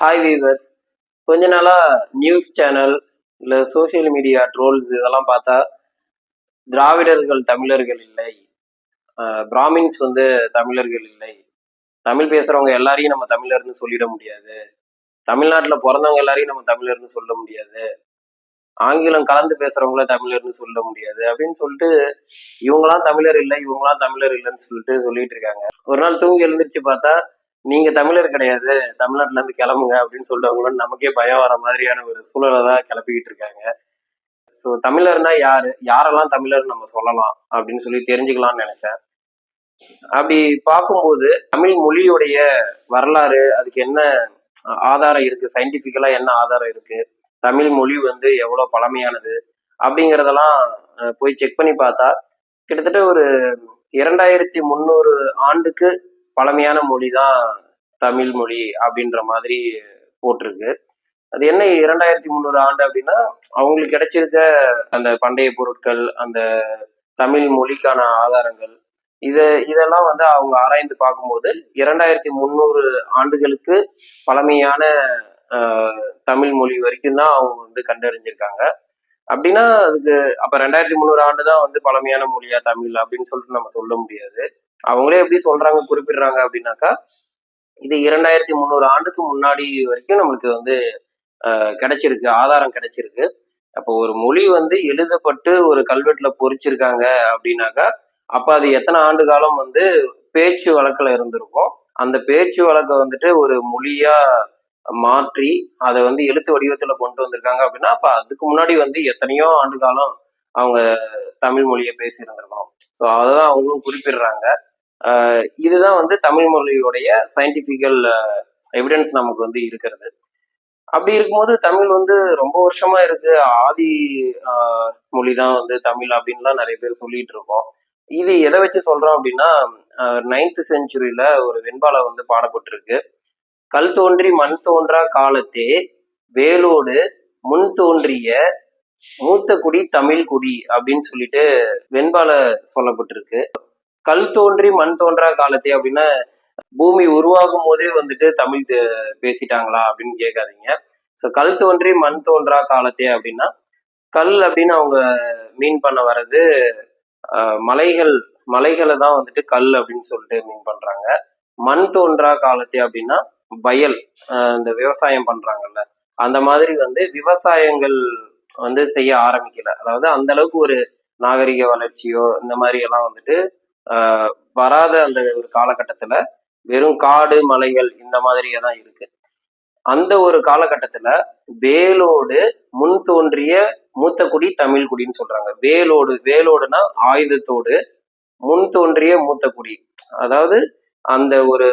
Hi viewers கொஞ்ச நாளாக news channel இல்லை சோஷியல் மீடியா ட்ரோல்ஸ் இதெல்லாம் பார்த்தா திராவிடர்கள் தமிழர்கள் இல்லை. பிராமின்ஸ் வந்து தமிழர்கள் இல்லை. தமிழ் பேசுகிறவங்க எல்லாரையும் நம்ம தமிழர்னு சொல்லிட முடியாது. தமிழ்நாட்டில் பிறந்தவங்க எல்லாரையும் நம்ம தமிழர்னு சொல்ல முடியாது. ஆங்கிலம் கலந்து பேசுகிறவங்கள தமிழர்னு சொல்ல முடியாது. அப்படின்னு சொல்லிட்டு இவங்களாம் தமிழர் இல்லை இவங்களாம் தமிழர் இல்லைன்னு சொல்லிட்டு சொல்லிட்டு இருக்காங்க. ஒரு நாள் தூங்கி எழுந்திரிச்சு பார்த்தா நீங்க தமிழர் கிடையாது தமிழ்நாட்டுல இருந்து கிளம்புங்க அப்படின்னு சொல்றவங்களும் நமக்கே பயம் வர மாதிரியான ஒரு சூழலை தான் கிளப்பிக்கிட்டு இருக்காங்க. ஸோ தமிழர்னா யாரு? யாரெல்லாம் தமிழர் நம்ம சொல்லலாம் அப்படின்னு சொல்லி தெரிஞ்சுக்கலாம்னு நினைச்சேன். அப்படி பார்க்கும்போது தமிழ் மொழியுடைய வரலாறு அதுக்கு என்ன ஆதாரம் இருக்கு? சயின்டிபிக்கலா என்ன ஆதாரம் இருக்கு? தமிழ் மொழி வந்து எவ்வளோ பழமையானது? அப்படிங்கிறதெல்லாம் போய் செக் பண்ணி பார்த்தா கிட்டத்தட்ட ஒரு இரண்டாயிரத்தி முந்நூறு ஆண்டுக்கு பழமையான மொழி தான் தமிழ் மொழி அப்படின்ற மாதிரி போட்டிருக்கு. அது என்ன இரண்டாயிரத்தி முந்நூறு ஆண்டு அப்படின்னா அவங்களுக்கு கிடைச்சிருக்க அந்த பண்டைய பொருட்கள் அந்த தமிழ் மொழிக்கான ஆதாரங்கள் இது இதெல்லாம் வந்து அவங்க ஆராய்ந்து பார்க்கும்போது இரண்டாயிரத்தி முந்நூறு ஆண்டுகளுக்கு பழமையான தமிழ் மொழி வரைக்கும் தான் அவங்க வந்து கண்டறிஞ்சிருக்காங்க. அப்படின்னா அதுக்கு அப்ப ரெண்டாயிரத்தி முந்நூறு ஆண்டு தான் வந்து பழமையான மொழியா தமிழ் அப்படின்னு சொல்லிட்டு நம்ம சொல்ல முடியாது. அவங்களே எப்படி சொல்றாங்க குறிப்பிடுறாங்க அப்படின்னாக்கா இது இரண்டாயிரத்தி முந்நூறு ஆண்டுக்கு முன்னாடி வரைக்கும் நம்மளுக்கு வந்து கிடைச்சிருக்கு ஆதாரம் கிடைச்சிருக்கு. அப்போ ஒரு மொழி வந்து எழுதப்பட்டு ஒரு கல்வெட்டுல பொறிச்சிருக்காங்க அப்படின்னாக்கா அப்ப அது எத்தனை ஆண்டு காலம் வந்து பேச்சு வழக்கில் இருந்திருக்கும். அந்த பேச்சு வழக்கை வந்துட்டு ஒரு மொழியா மாற்றி அதை வந்து எழுத்து வடிவத்துல கொண்டு வந்திருக்காங்க அப்படின்னா அப்ப அதுக்கு முன்னாடி வந்து எத்தனையோ ஆண்டு காலம் அவங்க தமிழ் மொழியை பேசியிருந்திருக்கோம் ஸோ அதை தான் அவங்களும் குறிப்பிடுறாங்க. இதுதான் வந்து தமிழ் மொழியுடைய சயின்டிஃபிக்கல் எவிடன்ஸ் நமக்கு வந்து இருக்கிறது. அப்படி இருக்கும்போது தமிழ் வந்து ரொம்ப வருஷமா இருக்கு. ஆதி மொழி தான் வந்து தமிழ் அப்படின்லாம் நிறைய பேர் சொல்லிட்டு இருக்கோம். இது எதை வச்சு சொல்றோம் அப்படின்னா நைன்த் செஞ்சுரியில ஒரு வெண்பாலை வந்து பாடப்பட்டிருக்கு. கல் தோன்றி மண் தோன்றா காலத்தே வேலோடு முன் தோன்றிய மூத்த குடி தமிழ் குடி அப்படின்னு சொல்லிட்டு வெண்பால சொல்லப்பட்டிருக்கு. கல் தோன்றி மண் தோன்றா காலத்தே அப்படின்னா பூமி உருவாகும் போதே வந்துட்டு தமிழ் தே- பேசிட்டாங்களா அப்படின்னு கேட்காதீங்க. ஸோ கல் தோன்றி மண் தோன்றா காலத்தே அப்படின்னா கல் அப்படின்னு அவங்க மீன் பண்ண வர்றது மலைகள் மலைகளை தான் வந்துட்டு கல் அப்படின்னு சொல்லிட்டு மீன் பண்றாங்க. மண் தோன்றா காலத்தே அப்படின்னா வயல் இந்த விவசாயம் பண்றாங்கல்ல. அந்த மாதிரி வந்து விவசாயங்கள் வந்து செய்ய ஆரம்பிக்கல. அதாவது அந்த அளவுக்கு ஒரு நாகரிக வளர்ச்சியோ இந்த மாதிரி எல்லாம் வந்துட்டு வராத அந்த ஒரு காலகட்டத்துல வெறும் காடு மலைகள் இந்த மாதிரியே தான் இருக்கு. அந்த ஒரு காலகட்டத்துல வேலோடு முன் தோன்றிய மூத்த குடி தமிழ் குடின்னு சொல்றாங்க. வேலோடு வேலோடுனா ஆயுதத்தோடு முன் தோன்றிய மூத்த குடி. அதாவது அந்த ஒரு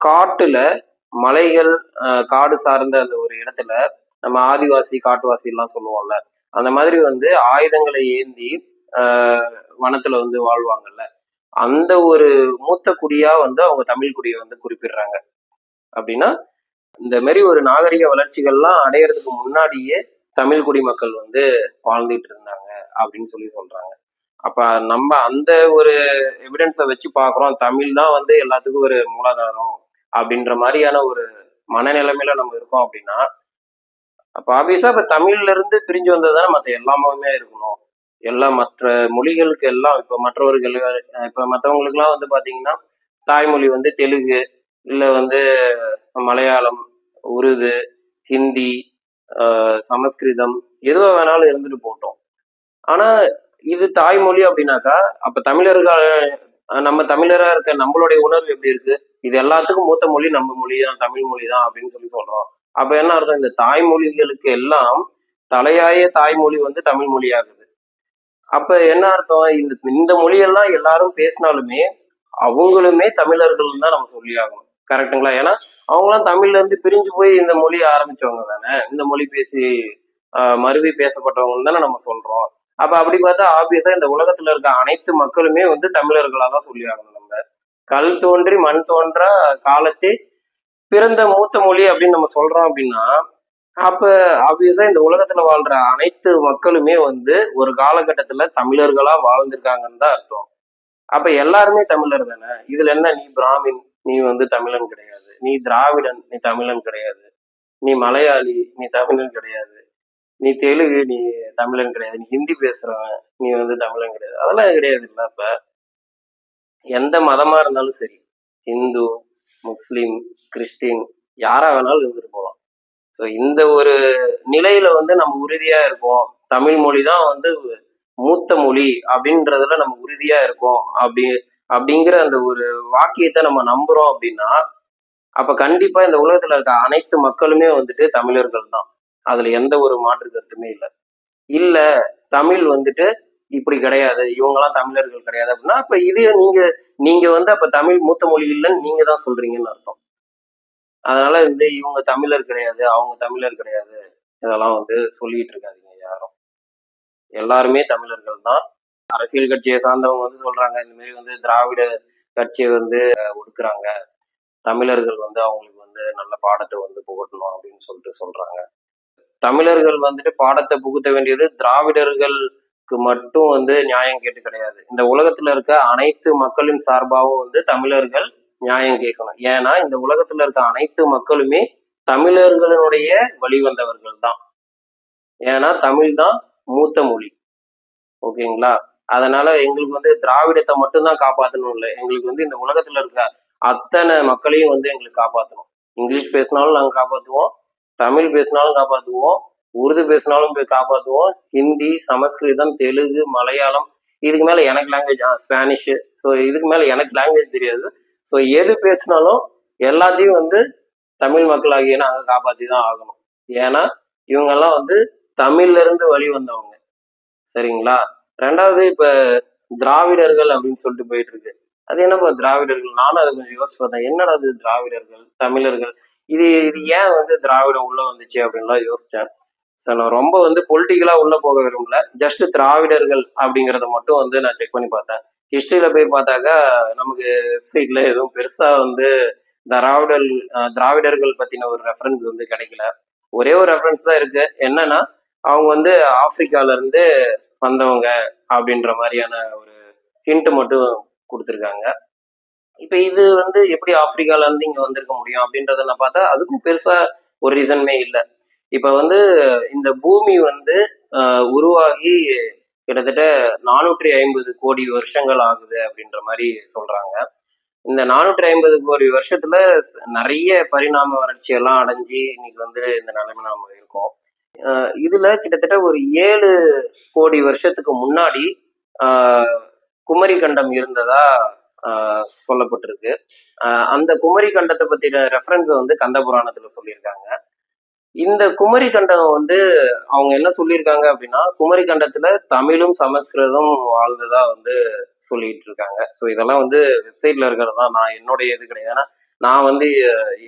காட்டுல மலைகள் காடு சார்ந்த அந்த ஒரு இடத்துல நம்ம ஆதிவாசி காட்டுவாசி எல்லாம் சொல்லுவோம்ல. அந்த மாதிரி வந்து ஆயுதங்களை ஏந்தி வனத்துல வந்து வாழ்வாங்கல்ல. அந்த ஒரு மூத்த குடியா வந்து அவங்க தமிழ் குடியை வந்து குறிப்பிடுறாங்க. அப்படின்னா இந்த மாதிரி ஒரு நாகரிக வளர்ச்சிகள்லாம் அடையிறதுக்கு முன்னாடியே தமிழ் குடிமக்கள் வந்து வாழ்ந்துட்டு இருந்தாங்க அப்படின்னு சொல்லி சொல்றாங்க. அப்ப நம்ம அந்த ஒரு எவிடன்ஸை வச்சு பார்க்குறோம். தமிழ் தான் வந்து எல்லாத்துக்கும் ஒரு மூலாதாரம் அப்படின்ற மாதிரியான ஒரு மனநிலைமையில நம்ம இருக்கோம் அப்படின்னா அப்ப ஆபியஸா இப்ப தமிழ்ல இருந்து பிரிஞ்சு வந்ததுதானே மற்ற எல்லாமே இருக்கணும். எல்லாம் மற்ற மொழிகளுக்கு எல்லாம் இப்போ மற்றவர்கள் இப்போ மற்றவங்களுக்குலாம் வந்து பார்த்தீங்கன்னா தாய்மொழி வந்து தெலுங்கு இல்லை வந்து மலையாளம் உருது ஹிந்தி சமஸ்கிருதம் எதுவாக வேணாலும் இருந்துட்டு போட்டோம் ஆனால் இது தாய்மொழி அப்படின்னாக்கா அப்போ தமிழர்கள் நம்ம தமிழராக இருக்க நம்மளுடைய உணர்வு எப்படி இருக்கு? இது எல்லாத்துக்கும் மூத்த மொழி நம்ம மொழி தான் தமிழ் மொழி தான் அப்படின்னு சொல்லி சொல்றோம். அப்போ என்ன அர்த்தம்? இந்த தாய்மொழிகளுக்கு எல்லாம் தலையாய தாய்மொழி வந்து தமிழ் மொழியாகுது. அப்ப என்ன அர்த்தம்? இந்த இந்த மொழியெல்லாம் எல்லாரும் பேசினாலுமே அவங்களுமே தமிழர்கள் தான் நம்ம சொல்லி ஆகணும் கரெக்டுங்களா ஏன்னா அவங்களாம் தமிழ்ல இருந்து பிரிஞ்சு போய் இந்த மொழி ஆரம்பிச்சவங்க தானே. இந்த மொழி பேசி மருவி பேசப்பட்டவங்க தானே நம்ம சொல்றோம். அப்ப அப்படி பார்த்தா ஆப்வியஸா இந்த உலகத்துல இருக்க அனைத்து மக்களுமே வந்து தமிழர்களா தான் சொல்லி ஆகணும் நம்ம. கல் தோன்றி மண் தோன்றா காலத்தே பிறந்த மூத்த மொழி அப்படின்னு நம்ம சொல்றோம் அப்படின்னா அப்ப ஆப்வியஸா இந்த உலகத்துல வாழ்ற அனைத்து மக்களுமே வந்து ஒரு காலகட்டத்துல தமிழர்களா வாழ்ந்திருக்காங்கன்னு தான் அர்த்தம். அப்ப எல்லாருமே தமிழர் தானே? இதுல என்ன நீ பிராமின் நீ வந்து தமிழன் கிடையாது. நீ திராவிடன் நீ தமிழன் கிடையாது. நீ மலையாளி நீ தமிழன் கிடையாது. நீ தெலுங்கு நீ தமிழன் கிடையாது. நீ ஹிந்தி பேசுறவன் நீ வந்து தமிழன் கிடையாது. அதெல்லாம் கிடையாது இல்ல அப்ப. எந்த மதமா இருந்தாலும் சரி இந்து முஸ்லிம் கிறிஸ்டின் யாரா வேணாலும் இருந்துட்டு போகலாம். ஸோ இந்த ஒரு நிலையில வந்து நம்ம உறுதியா இருக்கோம். தமிழ் மொழி தான் வந்து மூத்த மொழி அப்படின்றதுல நம்ம உறுதியா இருக்கோம். அப்படி அப்படிங்கிற அந்த ஒரு வாக்கியத்தை நம்ம நம்புறோம் அப்படின்னா அப்ப கண்டிப்பா இந்த உலகத்துல இருக்க அனைத்து மக்களுமே வந்துட்டு தமிழர்கள் தான். அதுல எந்த ஒரு மாற்று கருத்துமே இல்லை. இல்ல தமிழ் வந்துட்டு இப்படி கிடையாது. இவங்கெல்லாம் தமிழர்கள் கிடையாது அப்படின்னா அப்ப இது நீங்க நீங்க வந்து அப்ப தமிழ் மூத்த மொழி இல்லைன்னு நீங்க தான் சொல்றீங்கன்னு அர்த்தம். அதனால வந்து இவங்க தமிழர் கிடையாது அவங்க தமிழர் கிடையாது. இதெல்லாம் வந்து சொல்லிட்டு இருக்காதீங்க யாரும். எல்லாருமே தமிழர்கள் தான். அரசியல் கட்சியை சார்ந்தவங்க வந்து சொல்றாங்க இந்த மாதிரி வந்து திராவிட கட்சியை வந்து ஒடுக்குறாங்க. தமிழர்கள் வந்து அவங்களுக்கு வந்து நல்ல பாடத்தை வந்து புகட்டணும் அப்படின்னு சொல்லிட்டு சொல்றாங்க. தமிழர்கள் வந்துட்டு பாடத்தை புகுத்த வேண்டியது திராவிடர்களுக்கு மட்டும் வந்து நியாயம் கேட்டு கிடையாது. இந்த உலகத்துல இருக்க அனைத்து மக்களின் சார்பாகவும் வந்து தமிழர்கள் நியாயம் கேட்கணும். ஏன்னா இந்த உலகத்துல இருக்க அனைத்து மக்களுமே தமிழர்களுடைய வழிவந்தவர்கள் தான் ஏன்னா தமிழ் தான் மூத்த மொழி. ஓகேங்களா? அதனால எங்களுக்கு வந்து திராவிடத்தை மட்டும்தான் காப்பாற்றணும் இல்லை. எங்களுக்கு வந்து இந்த உலகத்துல இருக்க அத்தனை மக்களையும் வந்து எங்களுக்கு காப்பாற்றணும் இங்கிலீஷ் பேசினாலும் நாங்கள் காப்பாற்றுவோம் தமிழ் பேசினாலும் காப்பாற்றுவோம் உருது பேசினாலும் போய் காப்பாற்றுவோம் ஹிந்தி சமஸ்கிருதம் தெலுங்கு மலையாளம். இதுக்கு மேலே எனக்கு லாங்குவேஜ் ஸ்பானிஷ் ஸோ இதுக்கு மேலே எனக்கு லாங்குவேஜ் தெரியாது. ஸோ எது பேசினாலும் எல்லாத்தையும் வந்து தமிழ் மக்களாகிய நாங்கள் காப்பாற்றி தான் ஆகணும். ஏன்னா இவங்கெல்லாம் வந்து தமிழ்ல இருந்து வழி வந்தவங்க. சரிங்களா? ரெண்டாவது இப்போ திராவிடர்கள் அப்படின்னு சொல்லிட்டு போயிட்டு இருக்கு அது என்னப்பா திராவிடர்கள்? நானும் அதை கொஞ்சம் யோசிச்சு பார்த்தேன். என்னடா அது திராவிடர்கள் தமிழர்கள்? இது இது ஏன் வந்து திராவிடம் உள்ள வந்துச்சு அப்படின்லாம் யோசிச்சேன். ஸோ நான் ரொம்ப வந்து பொலிட்டிக்கலா உள்ள போக விரும்பல. ஜஸ்ட் திராவிடர்கள் அப்படிங்கிறத மட்டும் வந்து நான் செக் பண்ணி பார்த்தேன். ஹிஸ்டரியில போய் பார்த்தாக்கா நமக்கு வெப்சைட்ல எதுவும் பெருசா வந்து திராவிடல் திராவிடர்கள் பத்தின ஒரு ரெஃபரன்ஸ் வந்து கிடைக்கல. ஒரே ஒரு ரெஃபரன்ஸ் தான் இருக்கு. என்னன்னா அவங்க வந்து ஆப்பிரிக்கால இருந்து வந்தவங்க அப்படின்ற மாதிரியான ஒரு ஹிண்ட் மட்டும் கொடுத்துருக்காங்க. இப்ப இது வந்து எப்படி ஆப்பிரிக்கால இருந்து இங்க வந்திருக்க முடியும் அப்படின்றத நான் பார்த்தா அதுக்கும் பெருசா ஒரு ரீசனுமே இல்லை. இப்ப வந்து இந்த பூமி வந்து உருவாகி கிட்டத்தட்ட நானூற்றி ஐம்பது கோடி வருஷங்கள் ஆகுது அப்படின்ற மாதிரி சொல்றாங்க. இந்த நானூற்றி ஐம்பது கோடி வருஷத்துல நிறைய பரிணாம வளர்ச்சி எல்லாம் அடைஞ்சு இன்னைக்கு வந்து இந்த நிலைமை நாம இருக்கோம். இதுல கிட்டத்தட்ட ஒரு ஏழு கோடி வருஷத்துக்கு முன்னாடி ஆஹ் குமரி கண்டம் இருந்ததா ஆஹ் சொல்லப்பட்டிருக்கு. அந்த குமரி கண்டத்தை பத்தின ரெஃபரன்ஸ் வந்து கந்த புராணத்துல சொல்லியிருக்காங்க. இந்த குமரி கண்டம் வந்து அவங்க என்ன சொல்லியிருக்காங்க அப்படின்னா குமரி கண்டத்துல தமிழும் சமஸ்கிருதம் வாழ்ந்ததா வந்து சொல்லிட்டு இருக்காங்க ஸோ இதெல்லாம் வந்து வெப்சைட்ல இருக்கிறது தான் நான் என்னுடைய இது கிடையாது. ஏன்னா நான் வந்து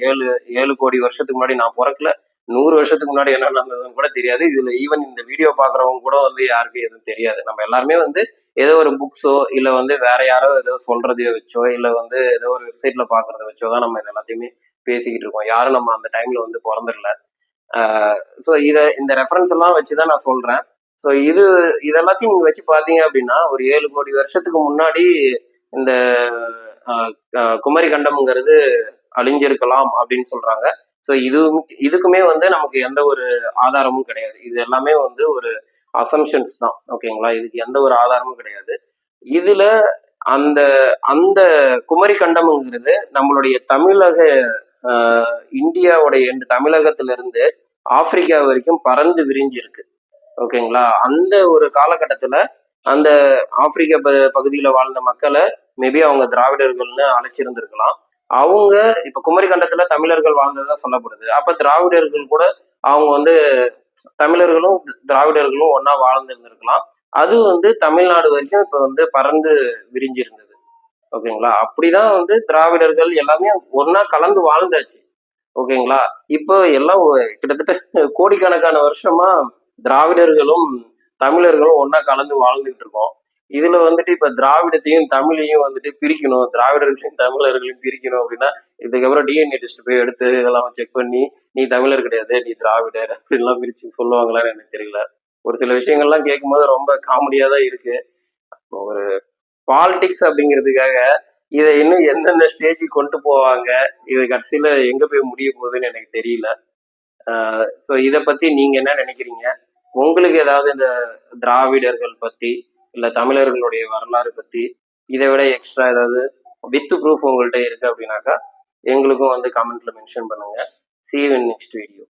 ஏழு ஏழு கோடி வருஷத்துக்கு முன்னாடி நான் பிறக்கல. நூறு வருஷத்துக்கு முன்னாடி என்ன நடந்ததுன்னு கூட தெரியாது. இதுல ஈவன் இந்த வீடியோ பாக்குறவங்க கூட வந்து யாருக்கும் எதுவும் தெரியாது. நம்ம எல்லாருமே வந்து ஏதோ ஒரு புக்ஸோ இல்ல வந்து வேற யாரோ ஏதோ சொல்றதையோ வச்சோ இல்ல வந்து ஏதோ ஒரு வெப்சைட்ல பாக்குறத வச்சோ தான் நம்ம இது எல்லாத்தையுமே பேசிக்கிட்டு இருக்கோம். யாரும் நம்ம அந்த டைம்ல வந்து பிறந்துடல. ஸோ இதை இந்த ரெஃபரன்ஸ் எல்லாம் வச்சு தான் நான் சொல்றேன். ஸோ இது இதெல்லாத்தையும் நீங்க வச்சு பார்த்தீங்க அப்படின்னா ஒரு ஏழு கோடி வருஷத்துக்கு முன்னாடி இந்த குமரி கண்டம்ங்கிறது அழிஞ்சிருக்கலாம் அப்படின்னு சொல்றாங்க. ஸோ இது இதுக்குமே வந்து நமக்கு எந்த ஒரு ஆதாரமும் கிடையாது. இது எல்லாமே வந்து ஒரு அசம்ஷன்ஸ் தான். ஓகேங்களா இதுக்கு எந்த ஒரு ஆதாரமும் கிடையாது. இதுல அந்த அந்த குமரி கண்டம்ங்கிறது நம்மளுடைய தமிழக இந்தியாவுடைய இந்த தமிழகத்திலிருந்து ஆப்பிரிக்கா வரைக்கும் பறந்து விரிஞ்சிருக்கு. ஓகேங்களா? அந்த ஒரு காலகட்டத்துல அந்த ஆப்பிரிக்க ப- பகுதியில வாழ்ந்த மக்களை மேபி அவங்க திராவிடர்கள்னு அழைச்சிருந்திருக்கலாம். அவங்க இப்ப குமரி கண்டத்துல தமிழர்கள் வாழ்ந்ததா சொல்லப்படுது. அப்ப திராவிடர்கள் கூட அவங்க வந்து தமிழர்களும் திராவிடர்களும் ஒண்ணா வாழ்ந்திருந்திருக்கலாம். அது வந்து தமிழ்நாடு வரைக்கும் இப்ப வந்து பறந்து விரிஞ்சிருந்தது. ஓகேங்களா? அப்படிதான் வந்து திராவிடர்கள் எல்லாமே ஒன்னா கலந்து வாழ்ந்தாச்சு. ஓகேங்களா? இப்போ எல்லாம் கிட்டத்தட்ட கோடிக்கணக்கான வருஷமா திராவிடர்களும் தமிழர்களும் ஒன்னா கலந்து வாழ்ந்துகிட்டு இருக்கோம். இதுல வந்துட்டு இப்ப திராவிடத்தையும் தமிழையும் வந்துட்டு பிரிக்கணும். திராவிடர்களையும் தமிழர்களையும் பிரிக்கணும் அப்படின்னா இதுக்கப்புறம் டிஎன்ஏ டெஸ்ட் போய் எடுத்து இதெல்லாம் செக் பண்ணி நீ தமிழர் கிடையாது நீ திராவிடர் அப்படின்லாம் பிரிச்சு சொல்லுவாங்களான்னு எனக்கு தெரியல. ஒரு சில விஷயங்கள்லாம் கேட்கும்போது ரொம்ப காமெடியா தான் இருக்கு. ஒரு பாலிடிக்ஸ் அப்படிங்கிறதுக்காக இதை இன்னும் எந்தெந்த ஸ்டேஜுக்கு கொண்டு போவாங்க? இது கடைசியில எங்க போய் முடிய போகுதுன்னு எனக்கு தெரியல. ஸோ இதை பத்தி நீங்க என்ன நினைக்கிறீங்க? உங்களுக்கு ஏதாவது இந்த திராவிடர்கள் பத்தி இல்ல தமிழர்களுடைய வரலாறு பத்தி இதை விட எக்ஸ்ட்ரா ஏதாவது வித் ப்ரூஃப் உங்கள்கிட்ட இருக்கு அப்படின்னாக்கா எங்களுக்கும் வந்து கமெண்ட்ல மென்ஷன் பண்ணுங்க. See you next video